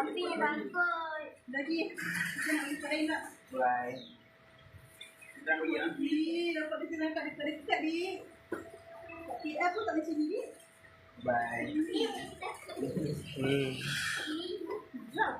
Api bangkut. Lagi. Kita nak lain tak? Bye. Di, dapat dia kena kat dekat-dekat di. TF pun tak sini di. Bye. Hmm. Jom.